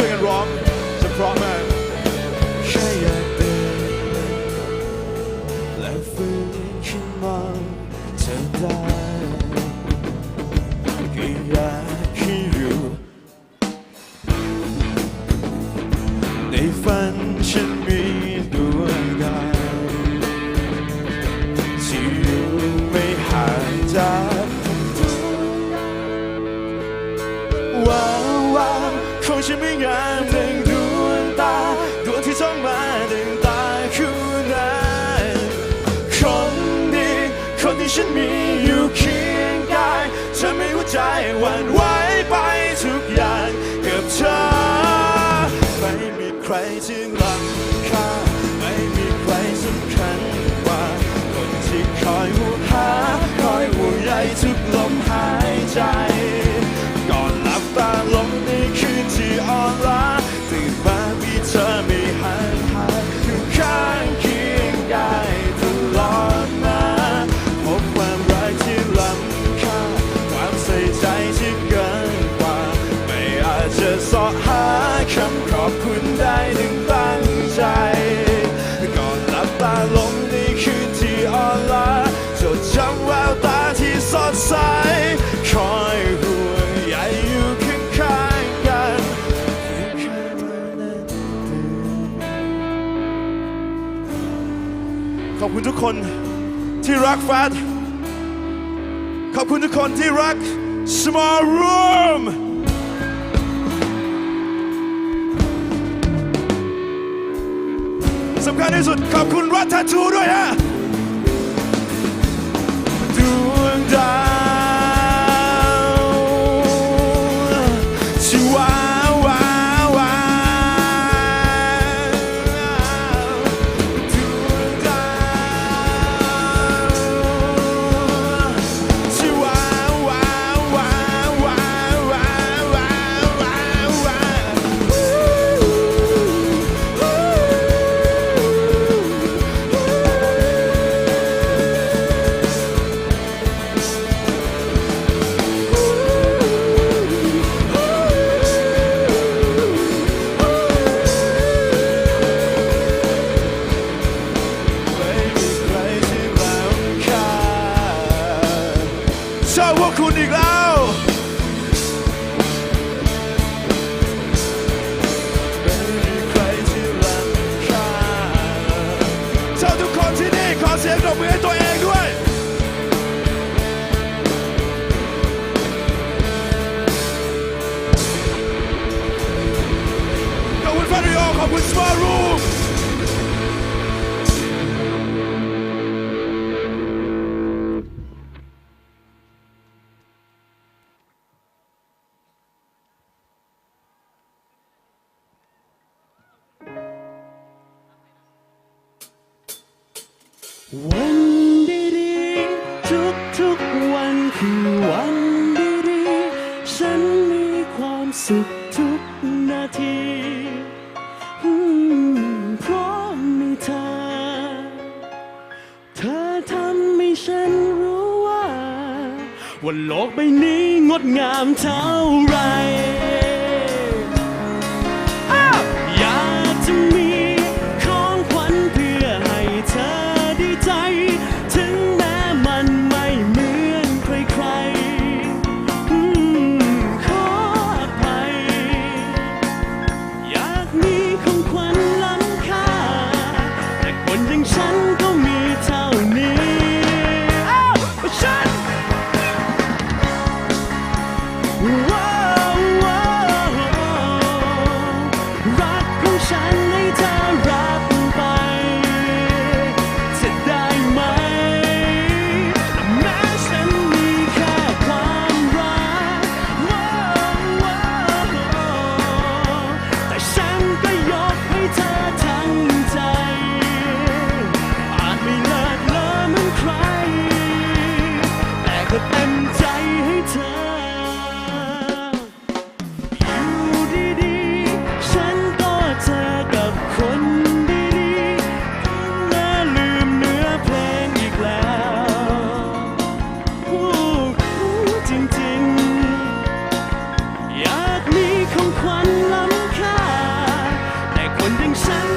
ช่วยกันร้องจะเพราะมากแค่อยากเดินและฟื้นขึ้นมาเธอได้ก็อยากให้อยู่ในฝัน ฉันไม่งามดังดวงตาดวงที่ส่องมาดังตาคู่นั้นคนดีคนที่ฉันมีอยู่เคียงกายทำให้หัวใจหวั่นไหวไปทุกอย่างกับเธอไม่มีใครที่ล้ำค่าไม่มีใครสำคัญกว่า คนที่คอยห่วงหาคอยห่วงใยทุกลมหายใจ คุณทุกคนที่รักแฟดขอบคุณทุกคนที่รัก Small Room สำคัญที่สุดขอบคุณรัฐทูด้วยฮะดวงดาว วันดีๆทุกทุกๆวันคือวันดีๆฉันมีความสุขทุกนาทีเพราะมีเธอ เธอทำให้ฉันรู้ว่าว่าโลกใบนี้งดงามเท่าไร time.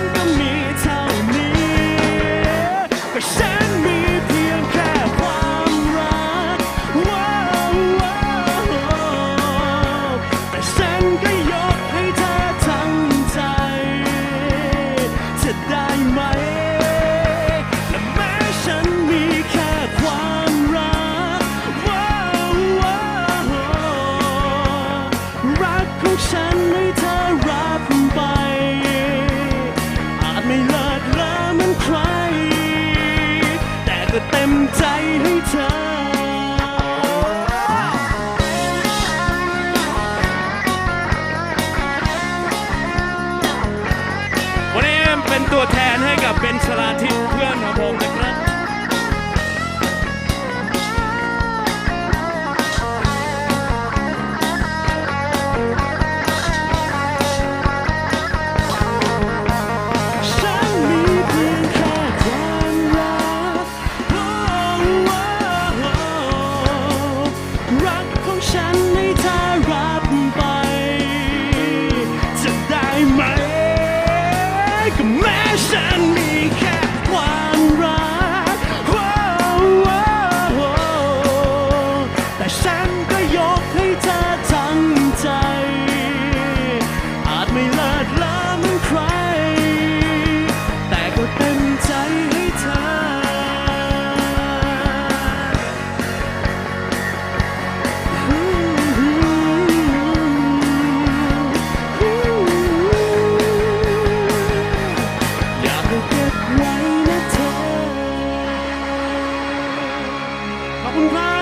ให้เธอ Guten Tag!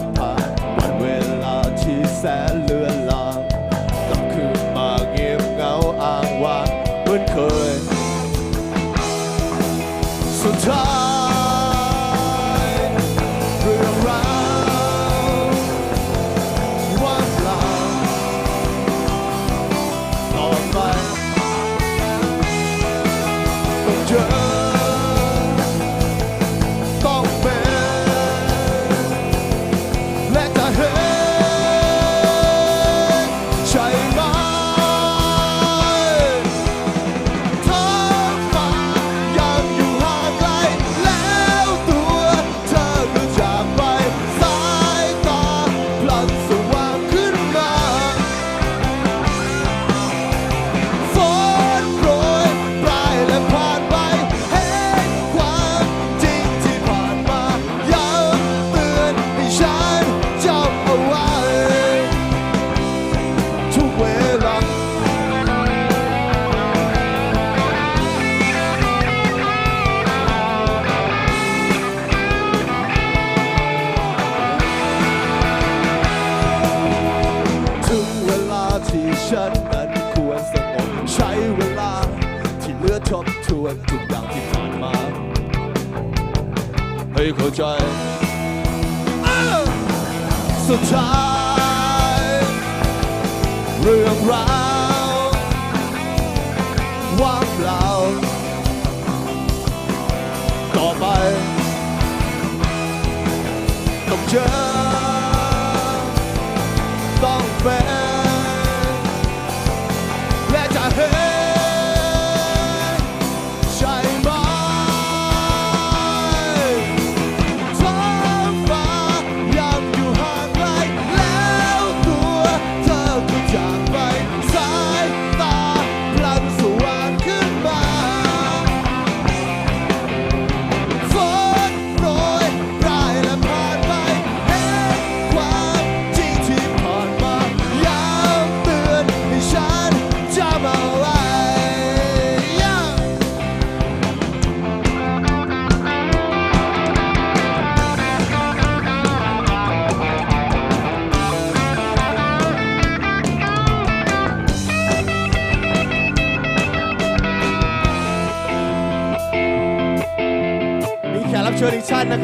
apart. What will our two sell? ทบทวนทุกอย่างที่ผ่านมา ให้เข้าใจ สุดท้าย เรื่องราวว่างเปล่า ต่อไป ต้องเจอ ต้องเป็น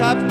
up.